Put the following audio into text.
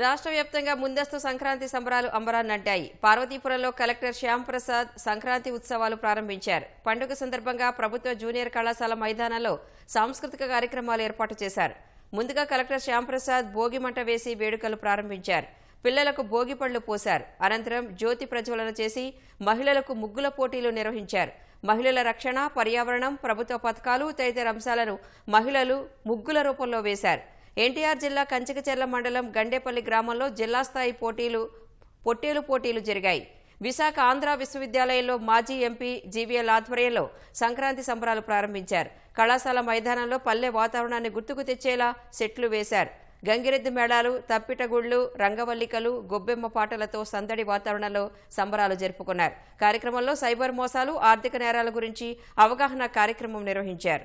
రాష్ట్ర వ్యాప్తంగా ముందస్తు సంక్రాంతి సంబరాలు అంబరాన్నంటాయి పార్వతీపురంలో కలెక్టర్ శ్యాంప్రసాద్ సంక్రాంతి ఉత్సవాలు ప్రారంభించారు. పండుగ సందర్భంగా ప్రభుత్వ జూనియర్ కళాశాల మైదానంలో సాంస్కృతిక కార్యక్రమాలు ఏర్పాటు చేశారు. ముందుగా కలెక్టర్ శ్యాంప్రసాద్ భోగి మంట వేసి వేడుకలు ప్రారంభించారు. పిల్లలకు భోగి పళ్ళు పోశారు. అనంతరం జ్యోతి ప్రజ్వలన చేసి మహిళలకు ముగ్గుల పోటీలు నిర్వహించారు. మహిళల రక్షణ పర్యావరణం ప్రభుత్వ పథకాలు తదితర అంశాలను మహిళలు ముగ్గుల రూపంలో వేశారు. ఎన్టీఆర్ జిల్లా కంచికచెర్ల మండలం గండేపల్లి గ్రామంలో జిల్లా స్థాయి పోటీలు పొట్టేలు పోటీలు జరిగాయి. విశాఖ ఆంధ్ర విశ్వవిద్యాలయంలో మాజీ ఎంపీ జీవీఎల్ ఆధ్వర్యంలో సంక్రాంతి సంబరాలు ప్రారంభించారు. కళాశాల మైదానంలో పల్లె వాతావరణాన్ని గుర్తుకు తెచ్చేలా సెట్లు వేశారు. గంగిరెద్దు మేళాలు తప్పిటగుళ్ళు రంగవల్లికలు గొబ్బెమ్మ పాటలతో సందడి వాతావరణంలో సంబరాలు జరుపుకున్నారు. కార్యక్రమంలో సైబర్ మోసాలు ఆర్థిక నేరాల గురించి అవగాహన కార్యక్రమం నిర్వహించారు.